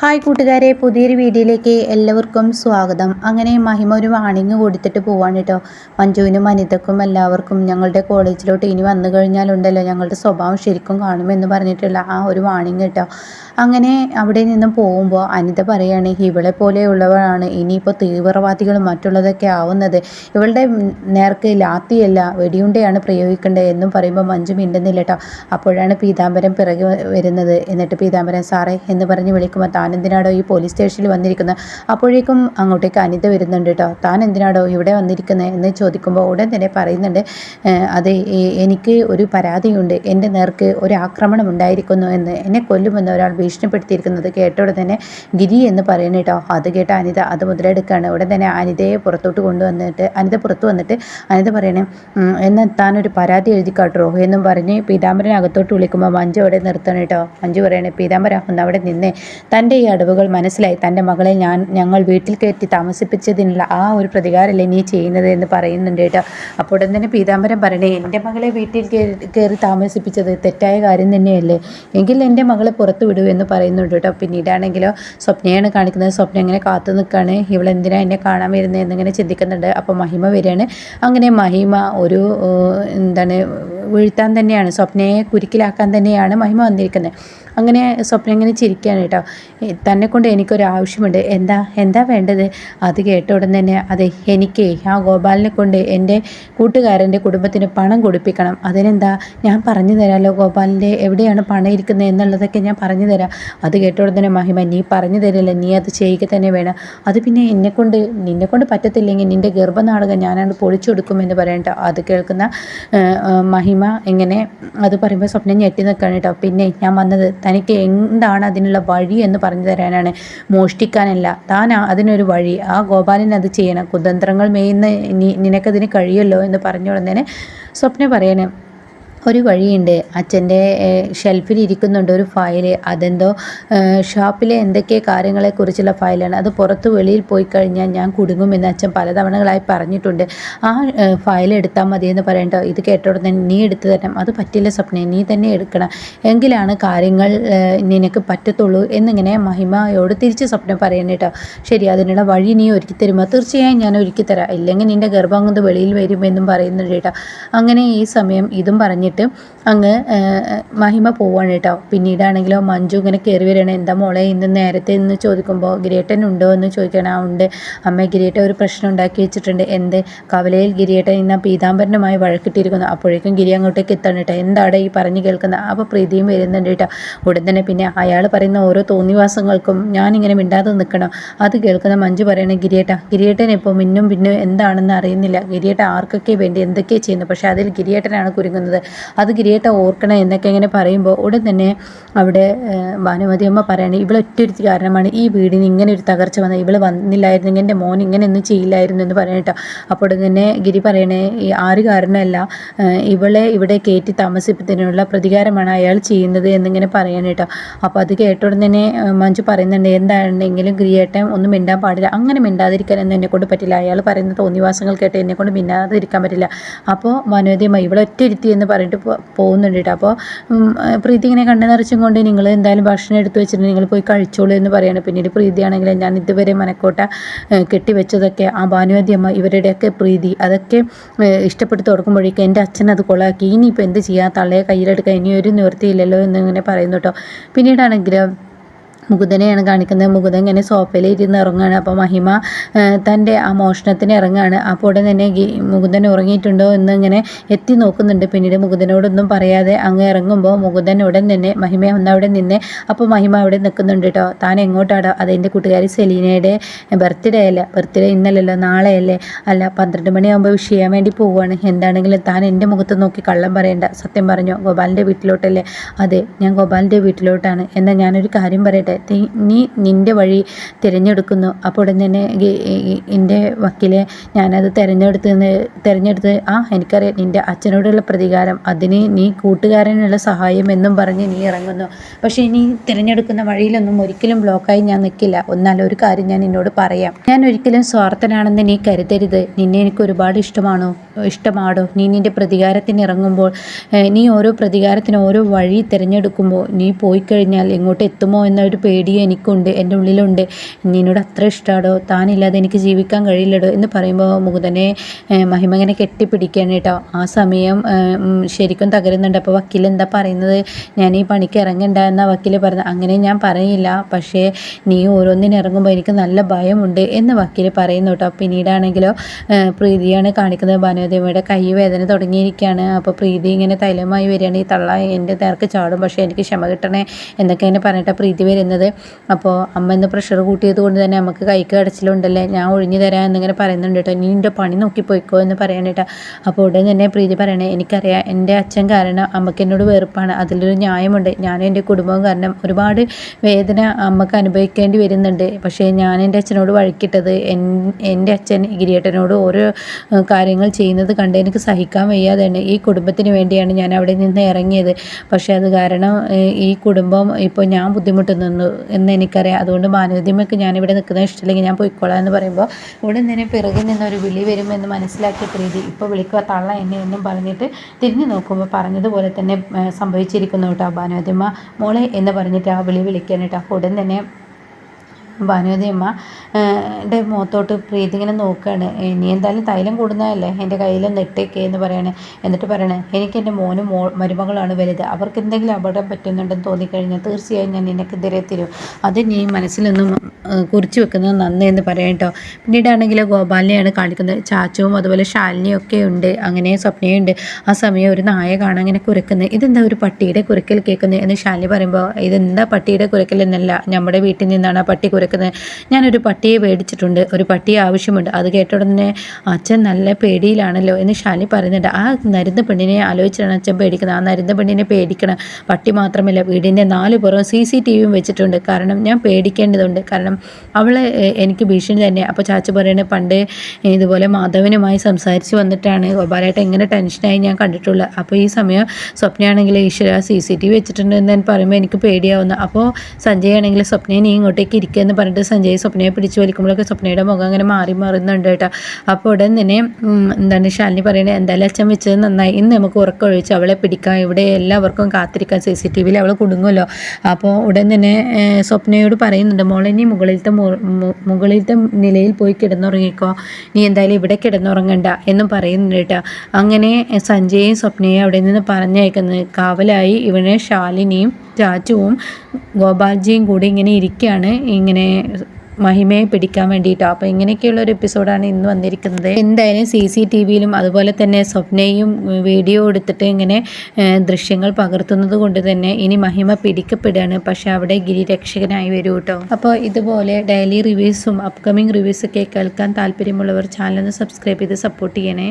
Hi കൂട്ടുകാരെ പുതിയൊരു വീഡിയോയിലേക്ക് എല്ലാവർക്കും സ്വാഗതം. അങ്ങനെ മഹിമ ഒരു വാണിങ് കൊടുത്തിട്ട് പോവാണ് കേട്ടോ മഞ്ജുവിനും അനിതക്കും എല്ലാവർക്കും ഞങ്ങളുടെ കോളേജിലോട്ട് ഇനി വന്നു കഴിഞ്ഞാലുണ്ടല്ലോ ഞങ്ങളുടെ സ്വഭാവം ശരിക്കും കാണുമെന്ന് പറഞ്ഞിട്ടുള്ള ആ ഒരു വാണിങ് കേട്ടോ അങ്ങനെ അവിടെ നിന്നും പോകുമ്പോൾ അനിത പറയുകയാണ് ഇവളെ പോലെയുള്ളവരാണ് ഇനിയിപ്പോൾ തീവ്രവാദികളും മറ്റുള്ളതൊക്കെ ആവുന്നത്. ഇവളുടെ നേർക്ക് ലാത്തിയല്ല വെടിയുണ്ടയാണ് പ്രയോഗിക്കേണ്ടത് എന്നും പറയുമ്പോൾ മഞ്ജു മിണ്ടുന്നില്ല കേട്ടോ അപ്പോഴാണ് പീതാംബരം പിറകെ വരുന്നത്. എന്നിട്ട് പീതാംബരം സാറേ എന്ന് പറഞ്ഞ് വിളിക്കുമ്പോൾ താൻ ഈ പോലീസ് സ്റ്റേഷനിൽ വന്നിരിക്കുന്നത് അപ്പോഴേക്കും അങ്ങോട്ടേക്ക് അനിത വരുന്നുണ്ട് കേട്ടോ. താൻ എന്തിനാടോ ഇവിടെ വന്നിരിക്കുന്നത് എന്ന് ചോദിക്കുമ്പോൾ ഉടൻ തന്നെ പറയുന്നുണ്ട് അത് എനിക്ക് ഒരു പരാതിയുണ്ട്. എന്റെ നേർക്ക് ഒരു ആക്രമണം ഉണ്ടായിരിക്കുന്നു എന്ന് എന്നെ കൊല്ലുമെന്ന് ഒരാൾ ഭീഷണിപ്പെടുത്തിയിരിക്കുന്നത് കേട്ടോടെ തന്നെ ഗിരി എന്ന് പറയുന്നു കേട്ടോ. അത് കേട്ട അനിത അത് മുതലെടുക്കുകയാണ് ഉടൻ തന്നെ അനിതയെ പുറത്തോട്ട് കൊണ്ടുവന്നിട്ട് അനിത പുറത്തു വന്നിട്ട് അനിത പറയണേ എന്ന് താനൊരു പരാതി എഴുതി കാട്ടുറോ എന്നും പറഞ്ഞ് പീതാംബരൻ അകത്തോട്ട് വിളിക്കുമ്പോൾ മഞ്ജു അവിടെ നിർത്തണം കേട്ടോ. മഞ്ജു പറയണേ പീതാംബര ഒന്ന് അവിടെ നിന്നേ. തന്റെ ഈ അടവുകൾ മനസ്സിലായി. തന്റെ മകളെ ഞാൻ ഞങ്ങൾ വീട്ടിൽ കയറ്റി താമസിപ്പിച്ചതിനുള്ള ആ ഒരു പ്രതികാരമല്ലേ നീ ചെയ്യുന്നത് എന്ന് പറയുന്നുണ്ട് കേട്ടോ. അപ്പോൾ ഉടൻ തന്നെ പീതാംബരം പറയണേ എന്റെ മകളെ വീട്ടിൽ കയറി താമസിപ്പിച്ചത് തെറ്റായ കാര്യം തന്നെയല്ലേ. എങ്കിൽ എന്റെ മകളെ പുറത്തു വിടൂ എന്ന് പറയുന്നുണ്ട് കേട്ടോ. പിന്നീടാണെങ്കിലോ സ്വപ്നയാണ് കാണിക്കുന്നത്. സ്വപ്നം ഇങ്ങനെ കാത്തു നിൽക്കുകയാണ്. ഇവളെന്തിനാ എന്നെ കാണാൻ വരുന്നത് എന്നിങ്ങനെ ചിന്തിക്കുന്നുണ്ട്. അപ്പോൾ മഹിമ വരികയാണ്. അങ്ങനെ മഹിമ ഒരു എന്താണ് വീഴ്ത്താൻ തന്നെയാണ് സ്വപ്നയെ കുരുക്കിലാക്കാൻ തന്നെയാണ് മഹിമ വന്നിരിക്കുന്നത്. അങ്ങനെ സ്വപ്നം ഇങ്ങനെ ചിരിക്കുകയാണ് കേട്ടോ. "ഏ, തന്നെ കൊണ്ട് എനിക്കൊരു ആവശ്യമുണ്ട്. എന്താ എന്താ വേണ്ടത്? അത് കേട്ട ഉടൻ തന്നെ അതെ എനിക്ക് ആ ഗോപാലിനെ കൊണ്ട് എന്റെ കൂട്ടുകാരന്റെ കുടുംബത്തിന് പണം കൊടുപ്പിക്കണം. അതിനെന്താ? ഞാൻ പറഞ്ഞു തരാമല്ലോ ഗോപാലിന്റെ എവിടെയാണ് പണം ഇരിക്കുന്നത് എന്നുള്ളതൊക്കെ ഞാൻ പറഞ്ഞു തരാം. അത് കേട്ട ഉടൻ തന്നെ മഹിമ നീ പറഞ്ഞു തരില്ല നീ അത് ചെയ്യുക തന്നെ വേണം. അത് പിന്നെ എന്നെക്കൊണ്ട് നിന്നെക്കൊണ്ട് പറ്റത്തില്ലെങ്കിൽ നിന്റെ ഗർഭനാടകം ഞാനാണ് പൊളിച്ചു കൊടുക്കുമെന്ന് പറയണ്ട അത് കേൾക്കുന്ന ആ, മഹിമ ഇങ്ങനെ അത് പറയുമ്പോൾ സ്വപ്നം ഞെട്ടി നിൽക്കുകയാണ് കേട്ടോ. പിന്നെ ഞാൻ വന്നത് തനിക്ക് എന്താണ് അതിനുള്ള വഴി എന്ന് പറഞ്ഞു തരാനാണ്. മോഷ്ടിക്കാനല്ല താൻ അതിനൊരു വഴി. ആ ഗോപാലൻ അത് ചെയ്യണം. കുതന്ത്രങ്ങൾ മേയുന്ന നിനക്കതിന് കഴിയുമല്ലോ എന്ന് പറഞ്ഞു ഉടനെ സ്വപ്ന പറയണേ. ഒരു വഴിയുണ്ട്. അച്ഛന്റെ ഷെൽഫിൽ ഇരിക്കുന്നുണ്ട് ഒരു ഫയൽ അതെന്തോ ഷോപ്പിലെ എന്തൊക്കെ കാര്യങ്ങളെക്കുറിച്ചുള്ള ഫയലാണ്. അത് പുറത്ത് വെളിയിൽ പോയി കഴിഞ്ഞാൽ ഞാൻ കുടുങ്ങുമെന്ന് അച്ഛൻ പലതവണകളായി പറഞ്ഞിട്ടുണ്ട്. ആ ഫയൽ എടുത്താൽ മതി എന്ന് പറയണ്ടോ ഇത് കേട്ടോടെ നീ എടുത്തു തരണം. അത് പറ്റില്ല സ്വപ്നം നീ തന്നെ എടുക്കണം. എങ്കിലാണ് കാര്യങ്ങൾ നിനക്ക് പറ്റത്തുള്ളൂ എന്നിങ്ങനെ മഹിമയോട് തിരിച്ച് സ്വപ്നം പറയണം കേട്ടോ. ശരി അതിനുള്ള വഴി നീ ഒരുക്കി തരുമോ? തീർച്ചയായും ഞാൻ ഒരുക്കി തരാം. ഇല്ലെങ്കിൽ നിന്റെ ഗർഭം കൊണ്ട് വെളിയിൽ വരുമെന്നും പറയുന്നുണ്ട് കേട്ടോ. അങ്ങനെ ഈ സമയം ഇതും പറഞ്ഞിട്ട് അങ്ങ് ഏഹ്, മഹിമ പോവാണ് കേട്ടോ. പിന്നീടാണെങ്കിലോ മഞ്ജു ഇങ്ങനെ കയറി വരികയാണ്. എന്താ മോളെ ഇന്ന് നേരത്തെ എന്ന് ചോദിക്കുമ്പോൾ ഗിരിയേട്ടൻ ഉണ്ടോ എന്ന് ചോദിക്കണം ആ ഉണ്ട്. അമ്മ ഗിരിയേട്ടൻ ഒരു പ്രശ്നം ഉണ്ടാക്കി വെച്ചിട്ടുണ്ട്. എന്ത്? കവലയിൽ ഗിരിയേട്ടൻ ഇന്ന് പീതാംബരനുമായി വഴക്കിട്ടിരിക്കുന്നു. അപ്പോഴേക്കും ഗിരി അങ്ങോട്ടേക്ക് എത്തണം കേട്ടോ. എന്താണ് ഈ പറഞ്ഞു കേൾക്കുന്നത് അപ്പോൾ പ്രീതിയും വരുന്നുണ്ട് കേട്ടോ. ഉടൻ തന്നെ പിന്നെ അയാൾ പറയുന്ന ഓരോ തോന്നിവാസങ്ങൾക്കും ഞാനിങ്ങനെ മിണ്ടാതെ നിൽക്കണം. അത് കേൾക്കുന്ന മഞ്ജു പറയണേ ഗിരിയേട്ട ഗിരിയേട്ടൻ ഇപ്പോൾ മിന്നും പിന്നും എന്താണെന്ന് അറിയുന്നില്ല. ഗിരിയേട്ട ആർക്കൊക്കെ വേണ്ടി എന്തൊക്കെ ചെയ്യുന്നു? പക്ഷേ അതിൽ ഗിരിയേട്ടനാണ് കുരുങ്ങുന്നത്. അത് ഗിരിയേട്ട ഓർക്കണം എന്നൊക്കെ ഇങ്ങനെ പറയുമ്പോൾ ഉടൻ തന്നെ അവിടെ ഭാനുമതി അമ്മ പറയണേ ഇവളൊറ്റൊരുത്തി കാരണമാണ്. ഈ വീടിന് ഇങ്ങനെ ഒരു തകർച്ച വന്നത് ഇവൾ വന്നില്ലായിരുന്നെങ്കിൽ എന്റെ മോൻ ഇങ്ങനെ ഒന്നും ചെയ്യില്ലായിരുന്നു എന്ന് പറയട്ടോ അപ്പോൾ ഉടൻ തന്നെ ഗിരി പറയണേ ഈ ആര് കാരണമല്ല ഇവളെ ഇവിടെ കയറ്റി താമസിപ്പത്തിനുള്ള പ്രതികാരമാണ് അയാൾ ചെയ്യുന്നത് എന്നിങ്ങനെ പറയണം കേട്ടോ. അപ്പോൾ അത് കേട്ട ഉടൻ തന്നെ മഞ്ജു പറയുന്നുണ്ട് എന്താണെങ്കിലും ഗിരിയേട്ടൻ ഒന്നും മിണ്ടാൻ പാടില്ല. അങ്ങനെ മിണ്ടാതിരിക്കാൻ എന്നെ കൊണ്ട് പറ്റില്ല. അയാൾ പറയുന്ന തോന്നിവാസങ്ങൾ കേട്ട് എന്നെ കൊണ്ട് മിണ്ടാതിരിക്കാൻ പറ്റില്ല. അപ്പോൾ മനോദ്യമായി ഇവളൊറ്റ ഇരുത്തി എന്ന് പറഞ്ഞിട്ട് പോ- പോകുന്നുണ്ട് കേട്ടോ. അപ്പോൾ പ്രീതി ഇങ്ങനെ കണ്ണു നിറച്ചും കൊണ്ട് നിങ്ങൾ എന്തായാലും ഭക്ഷണം എടുത്തു വെച്ചിട്ട് നിങ്ങൾ പോയി കഴിച്ചോളൂ എന്ന് പറയാണ്. പിന്നീട് പ്രീതിയാണെങ്കിൽ ഞാൻ ഇതുവരെ മനക്കോട്ട കെട്ടിവെച്ചതൊക്കെ ആ ഭാനുവതി അമ്മ ഇവരുടെയൊക്കെ പ്രീതി അതൊക്കെ ഇഷ്ടപ്പെട്ട് തുറക്കുമ്പോഴേക്കും എന്റെ അച്ഛൻ അത് കൊളാക്കി. ഇനിയിപ്പോൾ എന്ത് ചെയ്യാം? തള്ളയെ കയ്യിലെടുക്കാൻ ഇനി ഒരു നിവൃത്തിയില്ലല്ലോ എന്നിങ്ങനെ പറയുന്നു കേട്ടോ. പിന്നീടാണെങ്കിലും മുകുന്ദനെയാണ് കാണിക്കുന്നത്. മുകുന്ദൻ ഇങ്ങനെ സോഫയിൽ ഇരുന്ന് ഇറങ്ങുകയാണ് അപ്പോൾ മഹിമ തന്റെ ആ മോഷണത്തിന് ഇറങ്ങുകയാണ്. അപ്പോൾ ഉടൻ തന്നെ മുകുന്ദൻ ഉറങ്ങിയിട്ടുണ്ടോ എന്ന് ഇങ്ങനെ എത്തി നോക്കുന്നുണ്ട്. പിന്നീട് മുകുന്ദനോടൊന്നും പറയാതെ അങ്ങ് ഇറങ്ങുമ്പോൾ മുകുന്ദൻ ഉടൻ തന്നെ മഹിമ ഒന്ന് അവിടെ നിന്ന് അപ്പോൾ മഹിമ അവിടെ നിൽക്കുന്നുണ്ട് കേട്ടോ. താൻ എങ്ങോട്ടാടോ? അത് എന്റെ കൂട്ടുകാരി സെലീനയുടെ ബർത്ത്ഡേ അല്ല? ബർത്ത്ഡേ ഇന്നലല്ലോ നാളെയല്ലേ? അല്ല പന്ത്രണ്ട് മണിയാകുമ്പോൾ വിഷ് ചെയ്യാൻ വേണ്ടി പോവുകയാണ്. എന്താണെങ്കിലും താൻ എന്റെ മുഖത്ത് നോക്കി കള്ളം പറയേണ്ട. സത്യം പറഞ്ഞോ ഗോപാലിന്റെ വീട്ടിലോട്ടല്ലേ? അതെ ഞാൻ ഗോപാലിന്റെ വീട്ടിലോട്ടാണ്. എന്നാൽ ഞാനൊരു കാര്യം പറയട്ടെ? നീ- നീ നിന്റെ വഴി തിരഞ്ഞെടുക്കുന്നു. അപ്പോൾ തന്നെ എന്റെ വക്കീലെ ഞാനത് തിരഞ്ഞെടുത്ത് തിരഞ്ഞെടുത്ത് ആ എനിക്കറിയാം നിന്റെ അച്ഛനോടുള്ള പ്രതികാരം അതിന് നീ കൂട്ടുകാരനുള്ള സഹായം എന്നും പറഞ്ഞ് നീ ഇറങ്ങുന്നു. പക്ഷേ നീ തിരഞ്ഞെടുക്കുന്ന വഴിയിലൊന്നും ഒരിക്കലും ബ്ലോക്കായി ഞാൻ നിൽക്കില്ല. എന്നാൽ ഒരു കാര്യം ഞാൻ നിന്നോട് പറയാം. ഞാൻ ഒരിക്കലും സ്വാർത്ഥനാണെന്ന് നീ കരുതരുത്. നിന്നെ എനിക്ക് ഒരുപാട് ഇഷ്ടമാണോ ഇഷ്ടമാടോ. നീ നിന്റെ പ്രതികാരത്തിന് ഇറങ്ങുമ്പോൾ നീ ഓരോ പ്രതികാരത്തിന് ഓരോ വഴി തിരഞ്ഞെടുക്കുമ്പോൾ നീ പോയി കഴിഞ്ഞാൽ എങ്ങോട്ട് എത്തുമോ എന്നൊരു പേടിയും എനിക്കുണ്ട് എന്റെ ഉള്ളിലുണ്ട്. നിന്നോട് അത്ര ഇഷ്ടമാടോ താനില്ലാതെ എനിക്ക് ജീവിക്കാൻ കഴിയില്ലടോ എന്ന് പറയുമ്പോൾ മുകുതനെ മഹിമ ഇങ്ങനെ കെട്ടിപ്പിടിക്കുകയാണ് കേട്ടോ. ആ സമയം ശരിക്കും തകരുന്നുണ്ട്. അപ്പോൾ വക്കീൽ എന്താ പറയുന്നത്? ഞാൻ ഈ പണിക്ക് ഇറങ്ങണ്ട എന്നാ വക്കീൽ പറഞ്ഞത്. അങ്ങനെ ഞാൻ പറയില്ല പക്ഷേ നീ ഓരോന്നിനും ഇറങ്ങുമ്പോൾ എനിക്ക് നല്ല ഭയമുണ്ട് എന്ന് വക്കീൽ പറയുന്നു കേട്ടോ. പിന്നീടാണെങ്കിലോ പ്രീതിയാണ് കാണിക്കുന്നത്. ഭാനുദേവിയുടെ കൈ വേദന തുടങ്ങിയിരിക്കുകയാണ്. അപ്പോൾ പ്രീതി ഇങ്ങനെ തൈലമായി വരികയാണ്. ഈ തള്ള എന്റെ നേർക്ക് ചാടും പക്ഷേ എനിക്ക് ക്ഷമ കിട്ടണേ എന്നൊക്കെ ഇങ്ങനെ പറഞ്ഞിട്ട് പ്രീതി വരുന്നത് അപ്പോൾ അമ്മ ഇന്ന് പ്രഷർ കൂട്ടിയത് കൊണ്ട് തന്നെ നമുക്ക് കൈക്ക് അടച്ചിലുണ്ടല്ലേ ഞാൻ ഒഴിഞ്ഞു തരാം എന്നിങ്ങനെ പറയുന്നുണ്ട് കേട്ടോ. നീ എന്റെ പണി നോക്കി പോയിക്കോ എന്ന് കേട്ടോ. അപ്പോൾ ഉടൻ തന്നെ പ്രീതി പറയണേ എനിക്കറിയാം എന്റെ അച്ഛൻ കാരണം അമ്മയ്ക്ക് എന്നോട് വെറുപ്പാണ്. അതിലൊരു ന്യായമുണ്ട്. ഞാനും എന്റെ കുടുംബവും കാരണം ഒരുപാട് വേദന അമ്മയ്ക്ക് അനുഭവിക്കേണ്ടി വരുന്നുണ്ട്. പക്ഷേ ഞാൻ എന്റെ അച്ഛനോട് വഴക്കിട്ടത് എൻ- എന്റെ അച്ഛൻ ഗിരിയേട്ടനോട് ഓരോ കാര്യങ്ങൾ ചെയ്യുന്നത് കണ്ട് എനിക്ക് സഹിക്കാൻ വയ്യാതെയാണ്. ഈ കുടുംബത്തിന് വേണ്ടിയാണ് ഞാൻ അവിടെ നിന്ന് ഇറങ്ങിയത്. പക്ഷേ അത് കാരണം ഈ കുടുംബം ഇപ്പോൾ ഞാൻ ബുദ്ധിമുട്ടുന്നു. എന്ന് എനിക്കറിയാം. അതുകൊണ്ട് മാനവദ്യമൊക്കെ ഞാനിവിടെ നിൽക്കുന്നത് ഇഷ്ടമില്ലെങ്കിൽ ഞാൻ പോയിക്കോളാം എന്ന് പറയുമ്പോൾ ഇവിടെ നിന്നെ പിറകിൽ നിന്നൊരു വിളി വരുമെന്ന് മനസ്സിലാക്കിയ പ്രീതി ഇപ്പോൾ വിളിക്കുക തള്ള എന്നെ എന്നും പറഞ്ഞിട്ട് തിരിഞ്ഞു നോക്കുമ്പോൾ പറഞ്ഞതുപോലെ തന്നെ സംഭവിച്ചിരിക്കുന്നു കേട്ടോ ഭാനുവതിമ്മ മോളെ എന്ന് പറഞ്ഞിട്ട് ആ വിളി വിളിക്കാൻ കേട്ടോ. അപ്പോൾ ഉടൻ തന്നെ ഭാനുവതിയമ്മ എന്റെ മുഖത്തോട്ട് പ്രീതി ഇങ്ങനെ നോക്കുകയാണ് നീ എന്തായാലും തൈലം കൂടുന്നതല്ലേ? എന്റെ കയ്യിലൊന്ന് ഇട്ടേക്ക് എന്ന് പറയണേ. എന്നിട്ട് പറയണേ എനിക്ക് എന്റെ മോനും മോ മരുമകളാണ് വലുത്. അവർക്ക് എന്തെങ്കിലും അപകടം പറ്റുന്നുണ്ടെന്ന് തോന്നിക്കഴിഞ്ഞാൽ തീർച്ചയായും ഞാൻ നിനക്കെതിരെ തരും. അത് നീ മനസ്സിലൊന്നും കുറിച്ച് വെക്കുന്നത് നന്ദി എന്ന് പറയാം കേട്ടോ പിന്നീടാണെങ്കിൽ ഗോപാലിനെയാണ് കാണിക്കുന്നത്. ചാച്ചവും അതുപോലെ ശാലിനിയും ഒക്കെ ഉണ്ട്. അങ്ങനെ സ്വപ്നയുണ്ട്. ആ സമയം ഒരു നായ കാണാൻ അങ്ങനെ കുരക്കുന്നത്. ഇതെന്താ ഒരു പട്ടിയുടെ കുരക്കൽ കേൾക്കുന്നത്? എന്ന് ശാലിനി പറയുമ്പോൾ ഇതെന്താ പട്ടിയുടെ കുരക്കൽ എന്നല്ല. നമ്മുടെ വീട്ടിൽ നിന്നാണ് ആ പട്ടി കുരക്കുന്നത്. ഞാനൊരു പട്ടിയെ മേടിച്ചിട്ടുണ്ട് ഒരു പട്ടിയെ ആവശ്യമുണ്ട്. അത് കേട്ട ഉടനെ അച്ഛൻ നല്ല പേടിയിലാണല്ലോ എന്ന് ശാലി പറയുന്നുണ്ട്. ആ നരുന്ന പെണ്ണിനെ ആലോചിച്ചാണ് അച്ഛൻ പേടിക്കുന്നത്. ആ നരുന്ന പെണ്ണിനെ പേടിക്കണം. പട്ടി മാത്രമല്ല വീടിന്റെ നാല് പുറം സി സി ടി വിയും വെച്ചിട്ടുണ്ട്. കാരണം ഞാൻ പേടിക്കേണ്ടതുണ്ട്. കാരണം അവളെ എനിക്ക് ഭീഷണി തന്നെ. അപ്പോൾ ചാച്ച പറയുന്നത് പണ്ട് ഇതുപോലെ മാധവനുമായി സംസാരിച്ച് വന്നിട്ടാണ് ഗോപാലായിട്ട് എങ്ങനെ ടെൻഷനായി ഞാൻ കണ്ടിട്ടുള്ളത്. അപ്പോൾ ഈ സമയം സ്വപ്നയാണെങ്കിൽ ഈശ്വര സി സി ടി വി വെച്ചിട്ടുണ്ട് എന്ന് പറയുമ്പോൾ എനിക്ക് പേടിയാവുന്നു. അപ്പോൾ സഞ്ജയ് ആണെങ്കിൽ സ്വപ്നയെ നീ ഇങ്ങോട്ടേക്ക് ഇരിക്കുക എന്ന് പറഞ്ഞിട്ട് സഞ്ജയ് സ്വപ്നയെ പിടിച്ചു വലിക്കുമ്പോഴൊക്കെ സ്വപ്നയുടെ മുഖം അങ്ങനെ മാറി മാറുന്നുണ്ട് കേട്ടോ. അപ്പോൾ ഉടൻ തന്നെ എന്താണ് ശാലിനി പറയുന്നത് എന്തായാലും അച്ഛൻ വെച്ചത് നന്നായി. ഇന്ന് നമുക്ക് ഉറക്കമൊഴിച്ച് അവളെ പിടിക്കാം. ഇവിടെ എല്ലാവർക്കും കാത്തിരിക്കാം. സി സി ടി വിയിൽ അവൾ കുടുങ്ങുമല്ലോ. അപ്പോൾ ഉടൻ തന്നെ സ്വപ്നയോട് പറയുന്നുണ്ട് മോളെ നീ മുകളിലത്തെ മുകളിലത്തെ നിലയിൽ പോയി കിടന്നുറങ്ങിക്കോ. നീ എന്തായാലും ഇവിടെ കിടന്നുറങ്ങണ്ട എന്നും പറയുന്നുണ്ട് കേട്ടോ. അങ്ങനെ സഞ്ജയും സ്വപ്നയും അവിടെ നിന്ന് പറഞ്ഞയക്കുന്നത് കാവലായി. ഇവനെ ശാലിനിയും ചാച്ചുവും ഗോപാൽജിയും കൂടി ഇങ്ങനെ ഇരിക്കുകയാണ്. ഇങ്ങനെ മഹിമയെ പിടിക്കാൻ വേണ്ടിയിട്ട്. അപ്പോൾ ഇങ്ങനെയൊക്കെയുള്ള ഒരു എപ്പിസോഡാണ് ഇന്ന് വന്നിരിക്കുന്നത്. എന്തായാലും സി സി ടി വിയിലും അതുപോലെ തന്നെ സ്വപ്നയും വീഡിയോ എടുത്തിട്ട് ഇങ്ങനെ ദൃശ്യങ്ങൾ പകർത്തുന്നത് കൊണ്ട് തന്നെ ഇനി മഹിമ പിടിക്കപ്പെടുകയാണ്. പക്ഷെ അവിടെ ഗിരിരക്ഷകനായി വരും കേട്ടോ അപ്പോൾ ഇതുപോലെ ഡെയിലി റിവ്യൂസും അപ്കമിങ് റിവ്യൂസൊക്കെ കേൾക്കാൻ താല്പര്യമുള്ളവർ ചാനൽ ഒന്ന് സബ്സ്ക്രൈബ് ചെയ്ത് സപ്പോർട്ട് ചെയ്യണേ.